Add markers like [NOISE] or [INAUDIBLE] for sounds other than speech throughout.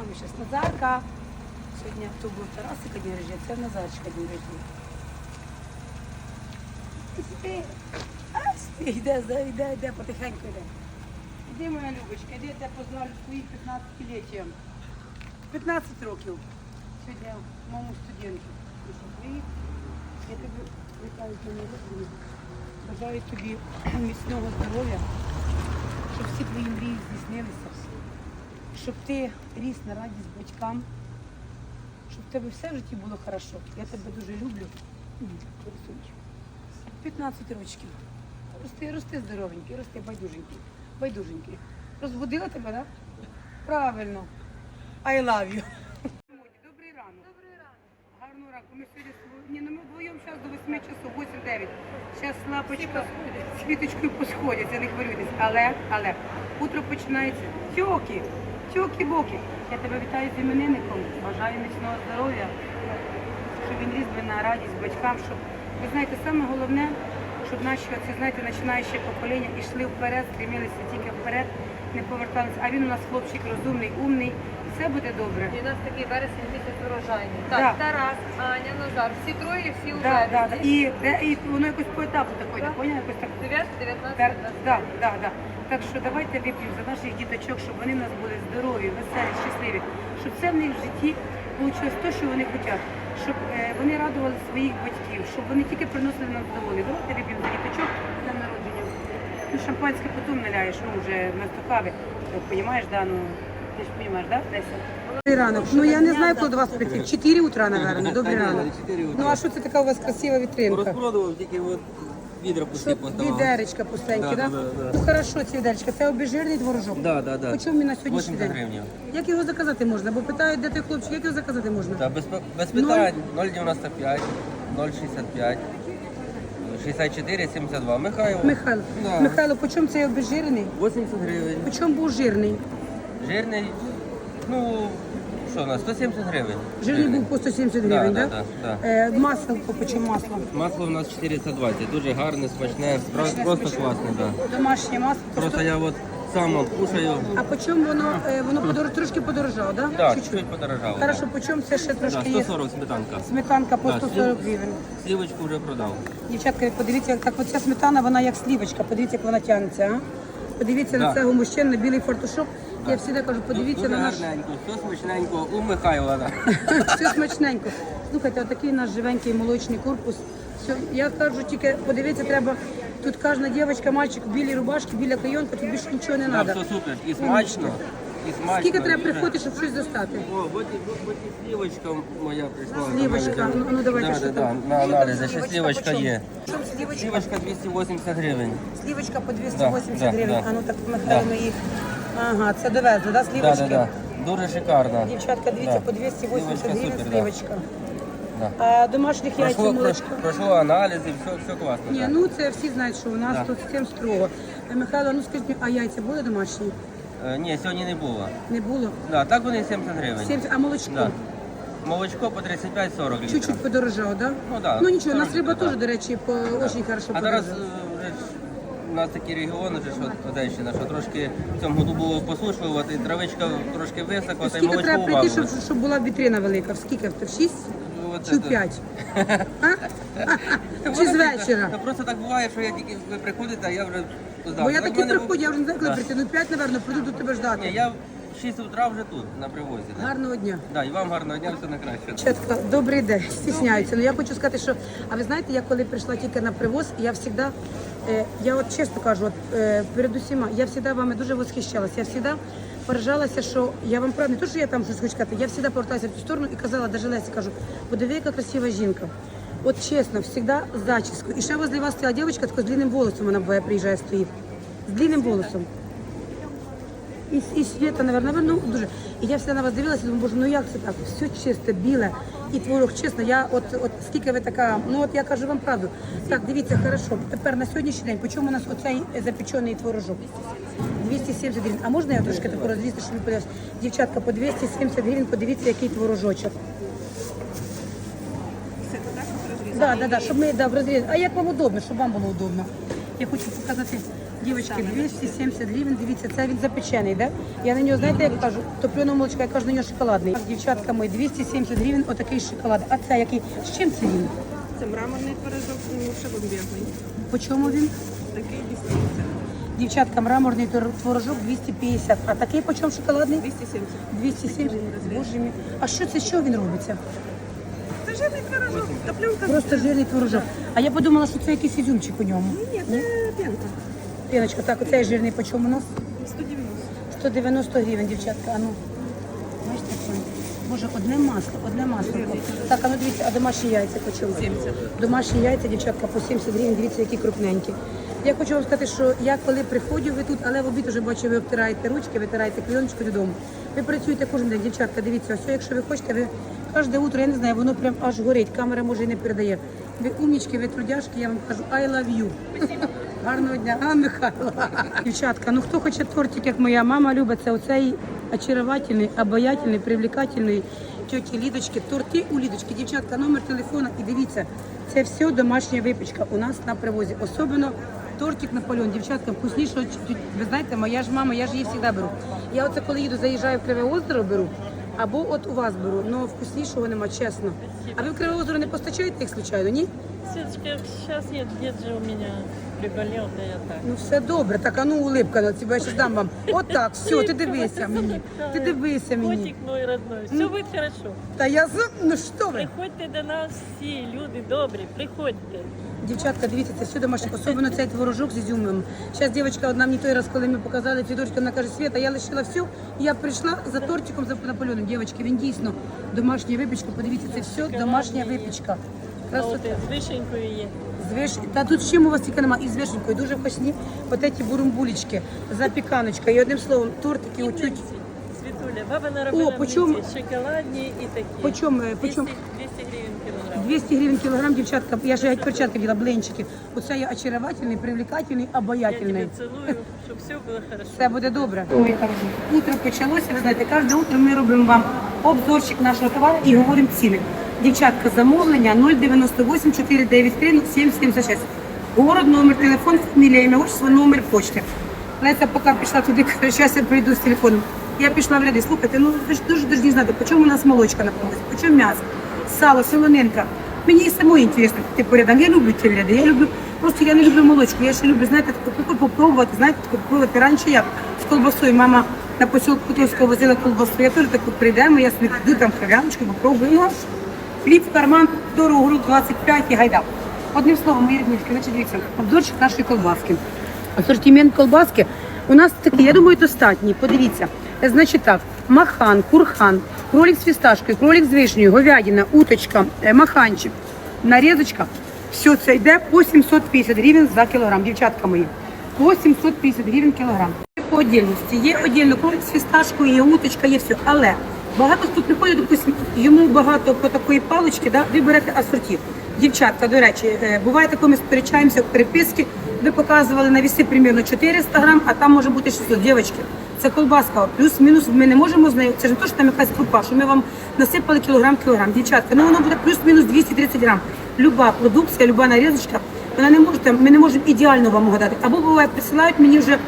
мамі щас Назарка. Сьогодні то був Тарасика день рождення, це Назарчика день сиди. А, сиди, йде, йде, йде, потихеньку йде. Іди, моя Любочка, я тебе поздравлю з 15-літтям. 15 років. Сьогодні моєму студенту. Ти? Я тебе вітаю з днем. Бажаю тобі міцного здоров'я, щоб всі твої мрії здійснилися, щоб ти ріс на радість батькам, щоб в тебе все в житті було хорошо. Я тебе дуже люблю. 15 років. Рости, рости здоровенький, рости байдуженький. Байдуженький. Розбудила тебе, так? Правильно. I love you. Добрий ранок. Добрий ранок. Гарного ранку. Ми сьогодні ні, ну ми вдвоєм зараз до 8 часу, 8-9. Зараз лапочка з квіточкою посходяться, не хвилюйтесь. Але, але, утро починається. Тьоки, тьоки-боки. Я тебе вітаю з іменинником. Бажаю міцного здоров'я, щоб він ріс би на радість батькам, щоб, ви знаєте, саме головне, щоб наші оці, знаєте, починаючі покоління йшли вперед, стремилися тільки вперед, не поверталися. А він у нас хлопчик розумний, умний, все буде добре. І у нас такий вересень місяць урожайний. Да. Так, Тарас, Аня, Назар. Всі троє, всі у Да, да, да. І, і воно якось по етапу такої, Да. поняла? Якось так. 9, 19, Так, 20. да, да, да. Так що давайте вип'ємо за наших діточок, щоб вони в нас були здорові, веселі, щасливі, щоб це в них в житті вийшло те, що вони хочуть, щоб е, вони радували своїх батьків, щоб вони тільки приносили нам задоволення. Давайте вип'ємо за діточок на народження. Ну, шампанське потім наляєш, ну вже вместо кави. Розумієш, да, ну, ти ж розумієш, да, Леся? Ранок. Ну я не знаю, коли до вас прийти. В 4 утра, наверное. Добрий ранок. не 4 утра. Ну а що це така у вас красива вітринка? Розпродував тільки от відра пусті поставав. відеречка пустенькі, да? Да, да, да, да. Ну хорошо, ці відеречка. Це обезжирний творожок. Да, да, да. По чому він на сьогоднішній 80 день? гривень. Як його заказати можна? Бо питають, де той хлопчик, як його заказати можна? Та без, без питань 0,95, 0,65, 64, 72. Михайло. Михайло, Да. Михайло, по чому цей обезжирений? 80 гривень. По чому був жирний? Жирний, ну, що у нас, 170 гривень. Жирний був по 170 гривень, Да, так? да, да, да. Е, масло, по чому масло? Масло у нас 420, дуже гарне, смачне, спра- просто класне, да. Домашнє масло. по Просто 100. я от сам от кушаю, А по чому воно, е, воно подор... трошки подорожало, так? так, чуть-чуть подорожало. да. Хорошо, по чому це ще Да, трошки є? 140 сметанка. Сметанка по Да, 140 гривень. Слівочку вже продав. Дівчатка, подивіться, як так оця сметана, вона як слівочка, подивіться, як вона тягнеться, а? Подивіться на Да. цього мужчину, на білий фартушок. Я завжди кажу, подивіться на наш гарненько, все смачненько у Михайла. да. [LAUGHS] все смачненько. Слухайте, отакий наш живенький молочний корпус. Все, я кажу, тільки подивитися треба. Тут кожна дівчинка, мальчик в білій рубашці, біля клейонка, тут більше нічого не Да, треба. все супер. І смачно, і смачно. Скільки треба приходити, щоб щось достати? О, от і, от і слівочка моя прийшла. Слівочка, ну, ну, давайте, да, що да, там? да, на Що аналізи, ще слівочка, слівочка є. Слівочка? Слівочка 280 гривень. Слівочка по 280 Да, да, гривень. да. А ну так Михайло Да. їх. Ага, це довезли, да, Да, слівочки? да, да. Дуже шикарно. Дівчатка, дивіться, Да. по 280 Слівочка гривень супер, да. слівочка. Да. А домашніх молочко? пройшло, пройшло аналізи, все, все класно. Ні, да. ну це всі знають, що у нас Да. тут з цим строго. Е, Михайло, ну скажіть, мені, а яйця були домашні? Е, Ні, сьогодні не було. Не було? Да, так вони 70 гривень. 70, а молочко? Да. Молочко по 35-40 літрів. Чуть-чуть подорожало, да? Ну, да, Ну нічого, у нас 40 риба да. теж, до речі, по очень хорошо А зараз подорожала. е, у нас такі регіони, вже що Одещина, що трошки в цьому году було посушувати, травичка трошки висохла, та й Скільки молочко треба прийти, щоб, щоб була вітрина велика? Скільки? В 6 Ну, от чи в це- 5? [LAUGHS] Та Чи з воно вечора? Та просто так буває, що я тільки ви приходите, а я вже здав. Бо я Так таки приходжу, я вже не знаю, коли прийти. Ну 5, напевно, прийду до тебе Ні, ждати. я в 6 утра вже тут, на привозі. Да. Гарного дня. Да, і вам гарного дня, все найкраще. Чітко, добрий день, стісняються. Ну я хочу сказати, що а ви знаєте, я коли прийшла тільки на привоз, я завжди, я от чесно кажу, от е, перед усіма, я завжди вами дуже восхищалася. Я завжди поражалася, що я вам правда, не то, що я там щось хочу сказати, я завжди поверталася в цю сторону і казала, даже Лесі кажу, подиви, яка красива жінка. От чесно, завжди з зачіскою. І ще возле вас стояла дівчинка з длинним волосом, вона буває, приїжджає, стоїть. З длинним волосом. І, і світа, наверное, ну дуже. І я всегда на вас дивилася, думаю, боже, ну як це так? Все чисто, біле. І творог, чесно, я от, от скільки ви така, ну от я кажу вам правду. Так, дивіться, хорошо. Тепер на сьогоднішній день, по чому у нас оцей запечений творожок? 270 гривень. А можна я трошки таку розвісти, щоб ви подивилися? Дівчатка, по 270 гривень, подивіться, який творожочок. Да, да, да, щоб ми да, в розріз. А як вам удобно, щоб вам було удобно? Я хочу показати Дівчатки, 270 гривень, дивіться, це він запечений, да? Я на нього, знаєте, як кажу, топленого молочка, я кажу, на нього шоколадний. Дівчатка мої, 270 гривень, отакий шоколад. А це який? З чим це він? Це мраморний творожок, ну. По чому він? Такий 250. Дівчатка, мраморний творожок 250. А такий по чому шоколадний? 270. 270. Боже мій. А що це, що він робиться? Це жирний творожок. Топленка. Просто жирний творожок. А я подумала, що це якийсь ізюмчик у ньому. Ні, ні, це пенка. Піночка, так, оцей жирний по чому у нас? 190. 190 гривень, дівчатка. А ну. Бачите, що? Боже, одне масло, одне масло. Так, а ну дивіться, а домашні яйця по чому? 70. Домашні яйця, дівчатка, по 70 гривень, дивіться, які крупненькі. Я хочу вам сказати, що я коли приходжу, ви тут, але в обід вже бачу, ви обтираєте ручки, витираєте кльоночку додому. Ви працюєте кожен день, дівчатка, дивіться, ось якщо ви хочете, ви кожне утро, я не знаю, воно прям аж горить, камера може і не передає. Ви умнічки, ви трудяшки, я вам кажу, I love you. Гарного дня, а Михайло. Дівчатка, ну хто хоче тортик, як моя мама любить, це оцей очаровательний, обаятельний, привлекательний тьоті Лідочки. Торти у Лідочки. Дівчатка, номер телефона і дивіться, це все домашня випічка у нас на привозі. Особливо тортик Наполеон. Дівчатка, вкусніше. Ви знаєте, моя ж мама, я ж її завжди беру. Я оце коли їду, заїжджаю в Криве озеро, беру. Або от у вас беру, але вкуснішого нема, чесно. А ви в Криве озеро не постачаєте їх, случайно, ні? Светочка, сейчас нет, дед же у меня приболел, да я так. Ну все добре, так а ну улипка на тебе, я ще дам вам. От так, все, ти дивися мені. Ти дивися мені. Котик мой родной, все будет хорошо. Та я за ну що ви? Приходьте до нас всі, люди добрі, приходьте. Дівчатка, дивіться, це все домашнє, особливо цей творожок з ізюмом. Зараз дівчинка одна мені той раз, коли ми показали ці вона каже, Свята, я лишила все, я прийшла за тортиком, за Наполеоном. Дівчатки, він дійсно домашня випічка, подивіться, це все домашня випічка. Красота. От, з вишенькою є. З виш... Та тут з чим у вас тільки немає, і з вишенькою, дуже вкусні, от ці бурумбулечки, запіканочка, і одним словом, тортики, утють. Світуля, баба наробила по чому? млинці, шоколадні і такі. По чому, е, 200, 200 гривень кілограм. 200 гривень кілограм, дівчатка, я ще геть перчатки діла, блинчики. Оце я очаровательний, привлекательний, Я обаятельний. тебе цілую, щоб все було хорошо. Все буде добре. Ой. Утро почалося, ви знаєте, кожне утро ми робимо вам обзорчик нашого товару і говоримо ціни. Дівчатка, замовлення 098 493 776. Город, номер телефону, фамілія, ім'я, отчество, номер почти. Леся поки пішла туди, [LAUGHS] каже, зараз я прийду з телефоном. Я пішла в ряди. Слухайте, ну ви ж дуже дуже знати, по чому у нас молочка на помості, по чому м'ясо, сало, солонинка. Мені і самої інтересно піти по рядам. Я люблю ті ряди, я люблю, просто я не люблю молочку. Я ще люблю, знаєте, таку попробувати, знаєте, таку попробувати. Раніше як з колбасою мама на посілку Кутовського возила колбасу. Я теж таку прийдемо, я собі піду там кров'яночку, попробую. Хліб в карман, дорогу гру 25 і гайда. Одним словом, мої ріднички, значить дивіться, обзорчик нашої колбаски. Асортимент колбаски у нас такий, я думаю, достатній. Подивіться. Значить так, махан, курхан, кролик з фісташкою, кролик з вишнею, говядина, уточка, е, маханчик, нарізочка. Все це йде по 750 гривень за кілограм, дівчатка мої. По 750 гривень кілограм. По отдільності. Є отдільно кролик з фісташкою, є уточка, є все. Але багато хто приходить, допустим, йому багато по такої палички, да, ви берете асорті. Дівчатка, до речі, е, буває таке, ми сперечаємося в переписці, ви показували на віси примерно 400 грам, а там може бути 600. Дівчатки, це колбаска, плюс-мінус, ми не можемо з це ж не то, що там якась крупа, що ми вам насипали кілограм-кілограм. Дівчатка, ну воно буде плюс-мінус 230 грам. Люба продукція, люба нарізочка, вона не може, ми не можемо ідеально вам угадати. Або буває, присилають мені вже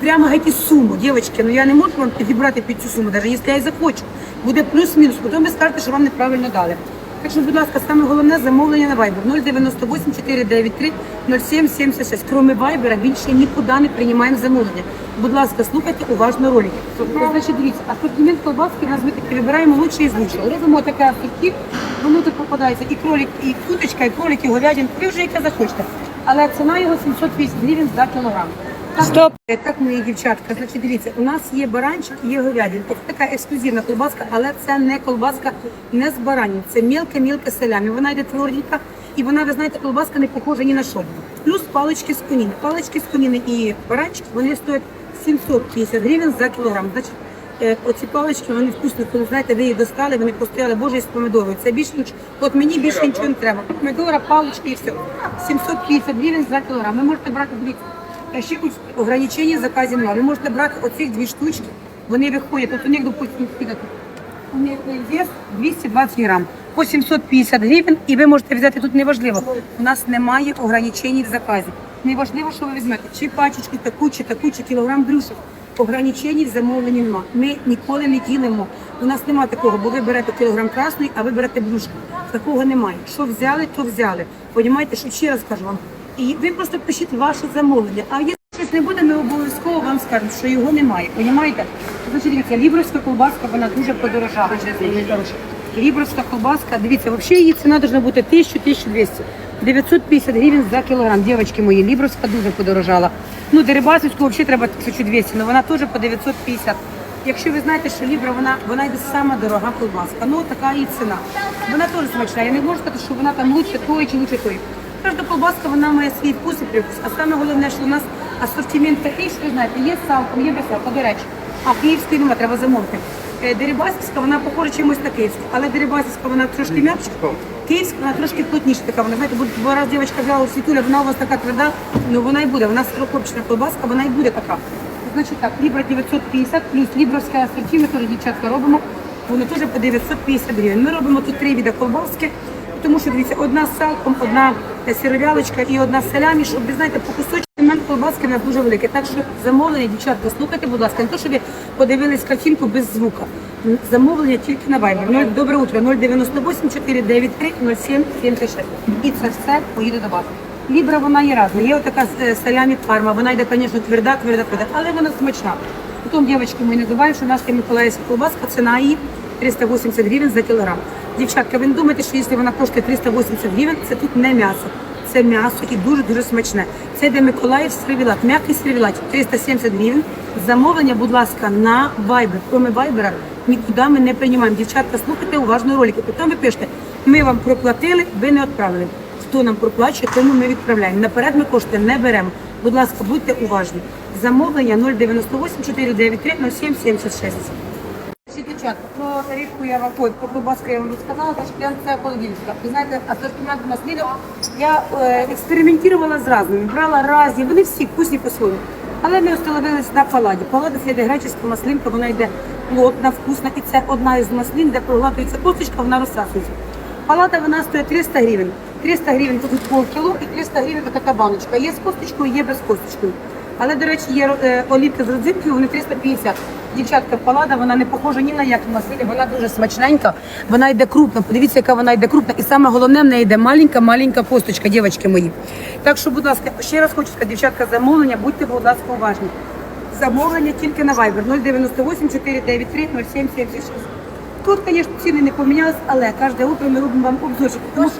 прямо із суму, дівчатки, ну я не можу вам підібрати під цю суму, навіть якщо я і захочу. Буде плюс-мінус, потім ви скажете, що вам неправильно дали. Так що, будь ласка, саме головне замовлення на Viber 098 493 0776. Кроме Viber більше нікуди не приймаємо замовлення. Будь ласка, слухайте уважно ролики. Значить, дивіться, асортимент колбаски у нас ми таки вибираємо лучше із лучшого. Робимо таке асорті, воно тут попадається і кролик, і куточка, і кролик, і говядин. Ви вже яке захочете. Але ціна його 750 гривень за кілограм. Стоп! Так, мої дівчатка, значить, дивіться, у нас є баранчик, є говядин. Це така ексклюзивна колбаска, але це не колбаска не з баранів. Це мілке-мілке селямі. Вона йде тверденька, і вона, ви знаєте, колбаска не похожа ні на що. Плюс палички з конини. Палички з конини і баранчик, вони стоять 750 гривень за кілограм. Значить, е, оці палички, вони вкусні, коли знаєте, ви їх достали, вони постояли, боже, з помидорою. Це більше ніч. От мені більше нічого не треба. Помидора, палички і все. 750 гривень за кілограм. Ви можете брати дивіться. Та ще хоч ограничення заказів немає. Ви можете брати оцих дві штучки, вони виходять. От у них, допустим, тут? у них вес 220 грам по 750 гривень, і ви можете взяти тут неважливо. У нас немає ограничень в заказі. Неважливо, що ви візьмете, чи пачечку таку, чи таку, чи кілограм брюшок. Ограничень в замовленні нема. Ми ніколи не ділимо. У нас нема такого, бо ви берете кілограм красної, а ви берете брюшку. Такого немає. Що взяли, то взяли. Понімаєте, що ще раз кажу вам. І ви просто пишіть ваше замовлення. А якщо щось не буде, ми обов'язково вам скажемо, що його немає. Понімаєте? Значить, дивіться, лібровська колбаска, вона дуже подорожала. Лібровська колбаска, дивіться, взагалі її ціна повинна бути 1000-1200. 950 гривень за кілограм. Дівчатки мої, лібровська дуже подорожала. Ну, дерибасівську взагалі треба 1200, але вона теж по 950. Якщо ви знаєте, що лібра, вона, вона йде сама дорога колбаска. Ну, така її ціна. Вона теж смачна. Я не можу сказати, що вона там лучше тої чи лучше тої. Кожна колбаска, вона має свій вкус і привкус. А саме головне, що у нас асортимент такий, що ви знаєте, є салком, є без до речі. А київської немає, треба замовити. Е, Дерибасівська, вона похожа чимось на київську, але Дерибасівська вона трошки м'якша. Київська вона трошки плотніша така. Вона знаєте, бо раз дівчинка взяла у світуля, вона у вас така тверда, ну вона і буде. Вона сирокопчена колбаска, вона і буде така. Значить так, лібра 950 плюс лібровська асорті, ми теж дівчатка робимо. Вони теж по 950 гривень. Ми робимо тут три віда колбаски, тому що дивіться, одна з салком, одна е, сировялочка і одна з салямі, щоб ви знаєте, по кусочку Мен колбаски в нас дуже велике. Так що замовлення, дівчатка, слухайте, будь ласка, не то, щоб ви подивились картинку без звука. Замовлення тільки на. 0, добре утро, 098 493 07 76. І це все поїде до вас. Лібра вона є різна. Є отака е, салямі фарма, вона йде, звісно, тверда, тверда, тверда, але вона смачна. Потім, дівчатки, ми не забуваємо, що наша Миколаївська колбаска, ціна її 380 гривень за кілограм. Дівчатка, ви не думаєте, що якщо вона коштує 380 гривень, це тут не м'ясо. Це м'ясо і дуже-дуже смачне. Це йде Миколаїв сервілат, м'який сервілат, 370 гривень. Замовлення, будь ласка, на Viber. Кроме Viber нікуди ми не приймаємо. Дівчатка, слухайте уважно ролики. Потім ви пишете, ми вам проплатили, ви не відправили. Хто нам проплачує, тому ми відправляємо. Наперед ми кошти не беремо. Будь ласка, будьте уважні. Замовлення 098 493 0776. Дівчатка, про тарифку я вам ой, про колбаску я вам розказала, тож прям це. Ви знаєте, асортимент у нас відео. Я е, експериментувала з разними, брала різні, вони всі вкусні по-своєму. Але ми остановилися на паладі. Палада це йде греческа маслинка, вона йде плотна, вкусна, і це одна із маслин, де проглатується косточка, вона розсасується. Палата вона стоїть 300 гривень. 300 гривень тут полкіло і 300 гривень така баночка. Є з косточкою, є без косточкою. Але, до речі, є е, олівки з родзинкою, вони 350. Дівчатка, палада, вона не похожа ні на яку маслини, вона дуже смачненька, вона йде крупна. Подивіться, яка вона йде крупна. І саме головне, в неї йде маленька-маленька косточка, дівчатки мої. Так що, будь ласка, ще раз хочу сказати, дівчатка, замовлення, будьте, будь ласка, уважні. Замовлення тільки на Viber 098 493 0776. Тут, звісно, ціни не помінялись, але кожне утро ми робимо вам обзорчик. Тому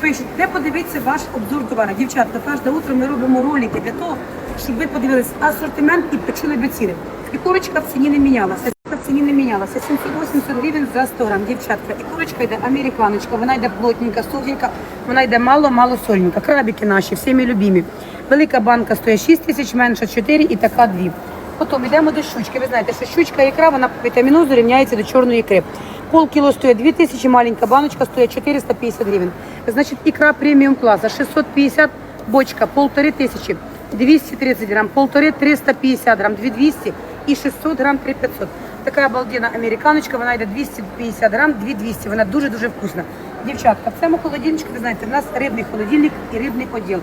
пишуть, де подивитися ваш обзор товару. Дівчатка, кожне утро ми робимо ролики для того, щоб ви подивилися асортимент і почули би ціни. І курочка в ціні не мінялася. В ціні не мінялася. 780 гривень за 100 грам. Дівчатка. І курочка йде американочка, вона йде плотненька, сухенька, вона йде мало-мало сольненька. Крабики наші, всі ми. Велика банка стоїть 6 тисяч, менша 4 і така 2. Потім йдемо до щучки. Ви знаєте, що щучка ікра, вона по вітамінозу рівняється до чорної ікри. Пол кіло стоїть 2 тисячі, маленька баночка стоїть 450 гривень. Значить, ікра преміум класу 650, бочка, полтори тисячі, 230 грам, полтори 350 грам, 2200 і 600 грам 3500. Така обалденна американочка, вона йде 250 грам, 2200, вона дуже-дуже вкусна. Дівчатка, в цьому холодильничку, ви знаєте, в нас рибний холодильник і рибний оділ.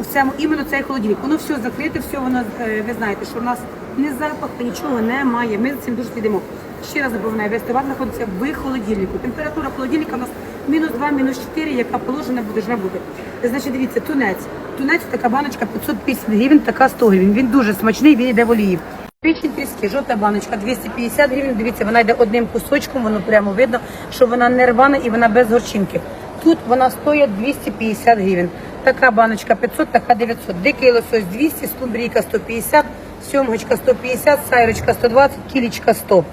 У цьому іменно цей холодильник. Воно все закрите, все воно, е, ви знаєте, що в нас не запаху, нічого немає. Ми за цим дуже слідимо. Ще раз напоминаю, весь товар знаходиться в холодильнику. Температура холодильника у нас мінус 2, мінус 4, яка положена буде, бути. Значить, дивіться, тунець. Тунець така баночка 550 гривень, така 100 гривень. Він дуже смачний, він йде в олії. Печень тріски, жовта баночка 250 гривень. Дивіться, вона йде одним кусочком, воно прямо видно, що вона не рвана і вона без горчинки. Тут вона стоїть 250 гривень. Така баночка 500, така 900. Дикий лосось 200, скумбрійка 150, сьомгочка 150, сайрочка 120, кілічка 100.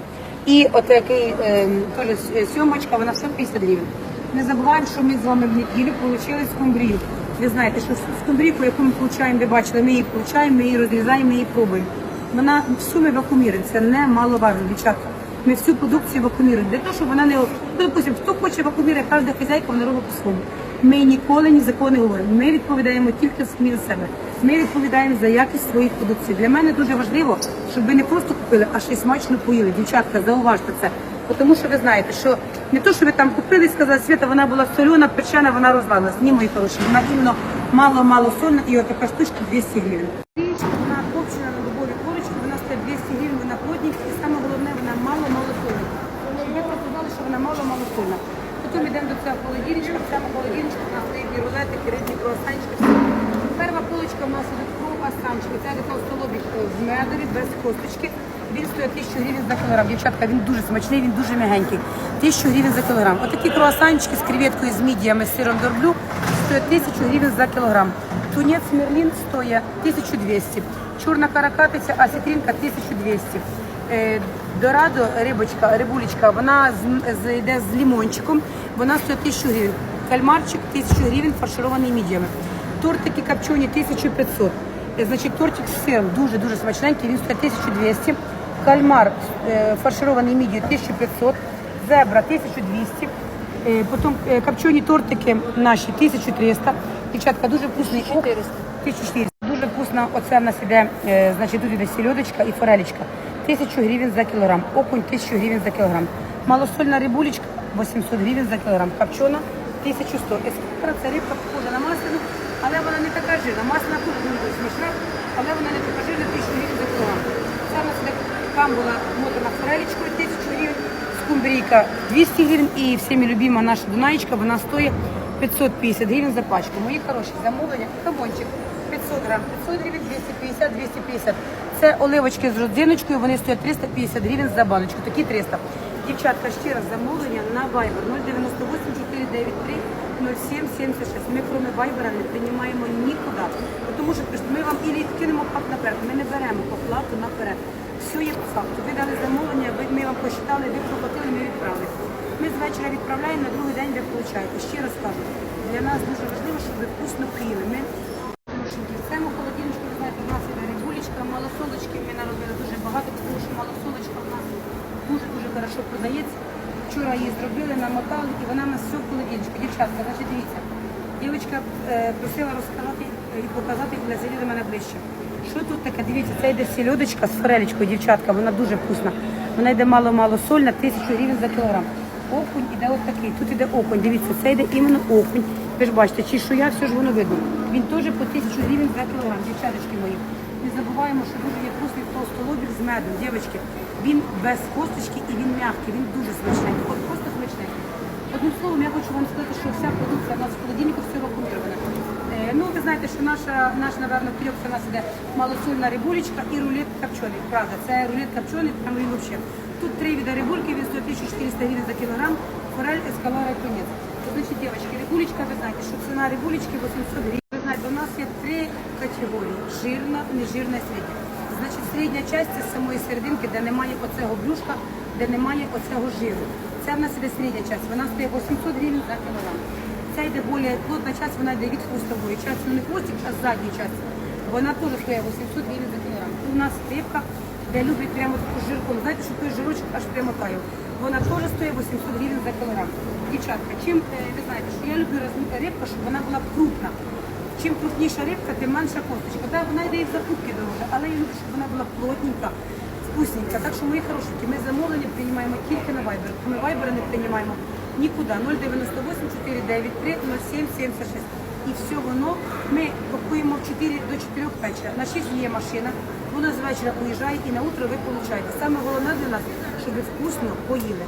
І от такий е, теж сьомочка, вона 150 гривень. Не забуваємо, що ми з вами в неділю отримали скумбрію. Ви знаєте, що скумбрійку, яку ми получаємо, ви бачили, ми її получаємо, ми її розрізаємо, ми її пробуємо. Вона в сумі вакуумірує, це немаловажно, дівчатка. Ми всю продукцію вакууміруємо. Для того, щоб вона не ну, допустим, хто хоче вакуумірує, кожна хазяйка вона робить по-своєму. Ми ніколи ні за кого не говоримо. Ми відповідаємо тільки самі за себе. Ми відповідаємо за якість своїх продукцій. Для мене дуже важливо, щоб ви не просто купили, а ще й смачно поїли. Дівчатка, зауважте це. Тому що ви знаєте, що не то, що ви там купили і сказали, Свята, вона була солена, печена, вона розвалилась. Ні, мої хороші, вона іменно мало-мало сольна, і от така штучка 200 гривень. Річка, вона копчена на дубовій корочці, вона стоїть 200 гривень, вона плотненька, і саме головне, вона мало-мало сольна. Ви просто що вона мало-мало сольна. Потім йдемо до цього холодильничка, в цьому холодильничку у нас стоїть і рулетики, різні круасанчики. Перша полочка у нас ідуть круасанчики. Це де толстолобік в медові, без косточки. Він стоїть 1000 гривень за кілограм. Дівчатка, він дуже смачний, він дуже м'ягенький. 1000 гривень за кілограм. Отакі круасанчики з креветкою, з мідіями, з сиром дорблю стоять 1000 гривень за кілограм. Тунець мерлін стоїть 1200. Чорна каракатиця, асітрінка 1200. Е, Дорадо, рибочка, рибулечка, вона з, з, йде з лімончиком, вона стоїть 1000 гривень. Кальмарчик 1000 гривень, фарширований мідіями. Тортики копчені 1500. Е, Значить, тортик з сиром дуже-дуже смачненький, він стоїть 1200. Кальмар е, фарширований мідією 1500. Зебра 1200. Е, Потім е, копчені тортики наші 1300. Дівчатка, дуже вкусний. 1400. 1400. Дуже вкусно. Оце в нас іде, значить, тут іде сільодочка і форелечка. 1000 гривень за кілограм. Окунь 1000 гривень за кілограм. Малосольна рибулечка 800 гривень за кілограм. Копчена 1100. Ескара це рибка похожа на масляну, але вона не така жирна. Масляна теж дуже смачна, але вона не така жирна 1000 гривень за кілограм. Це у нас іде камбула мотана форелечкою 1000 гривень. Скумбрійка 200 гривень і всіми любима наша Дунаєчка, вона стоїть 550 гривень за пачку. Мої хороші замовлення, хамончик 500 грам, 500 гривень, 250, 250. Це оливочки з родзиночкою, вони стоять 350 гривень за баночку, такі 300. Дівчатка, ще раз замовлення на Viber 098 493 07 76. Ми кроме Viber не приймаємо нікуди. Тому що ми вам і кинемо пак наперед, ми не беремо оплату наперед. Все є по факту. Ви дали замовлення, ми вам посчитали, ви проплатили, ми відправили. Ми з вечора відправляємо, на другий день ви получаєте. Ще раз кажу, для нас дуже важливо, щоб ви вкусно поїли. Ми в цьому холодильничку, ви знаєте, у нас іде рибулечка, малосолочки. Ми наробили дуже багато, тому що малосолочка у нас дуже-дуже хорошо продається. Вчора її зробили, намотали, і вона у нас все в холодильничку. Дівчатка, значить, дивіться. Дівчинка е, просила розказати і показати, зайде до мене ближче. Що тут таке? Дивіться, це йде сільодочка з форелечкою, дівчатка, вона дуже вкусна. Вона йде мало-мало сольна, тисячу гривень за кілограм. Окунь іде от такий. Тут іде окунь. Дивіться, це йде іменно окунь. Ви ж бачите, чешуя, все ж воно видно. Він теж по тисячу гривень за кілограм, дівчаточки мої. Не забуваємо, що дуже є вкусний толстолобік з медом, дівчатки. Він без косточки і він м'який, він дуже смачненький. От просто смачненький. Одним словом, я хочу вам сказати, що вся продукція у нас в холодильнику все рокомірована. Ви знаєте, що наша, наш, напевно, пірьок у нас іде малосольна рибулечка і рулет копчений. Правда, це рулет копчений, там він взагалі. Тут три вида рибульки, він стоїть 1400 гривень за кілограм, форель, ескалара і тунець. Значить, дівчатки, рибулечка, ви знаєте, що ціна рибулечки 800 гривень. Ви знаєте, у нас є три категорії: жирна, нежирна і середня. Значить, середня часть це самої серединки, де немає оцього брюшка, де немає оцього жиру. Це в нас іде середня часть, вона стоїть 800 гривень за кілограм. Ця йде більш плотна вона йде від хвостової частини, не хвостик, а задній часть. Вона теж стоїть 800 гривень за кілограм. У нас рибка, де люблять прямо таку жирком. Знаєте, що той жирочок аж прямо таю. Вона теж стоїть 800 гривень за кілограм. Дівчатка, чим е, ви знаєте, що я люблю роз- рибка, щоб вона була крупна. Чим крупніша рибка, тим менша косточка. Да, вона йде і в закупки дороже, але я люблю, щоб вона була плотненька, вкусненька. Так що, мої хорошенькі, ми замовлення приймаємо тільки на Viber. Ми Viber не приймаємо нікуди. 098 493 07 76. І все воно ми пакуємо в 4 до 4 вечора. На 6 є машина, вона з вечора уїжджає і на утро ви получаєте. Саме головне для нас, щоб ви вкусно поїли.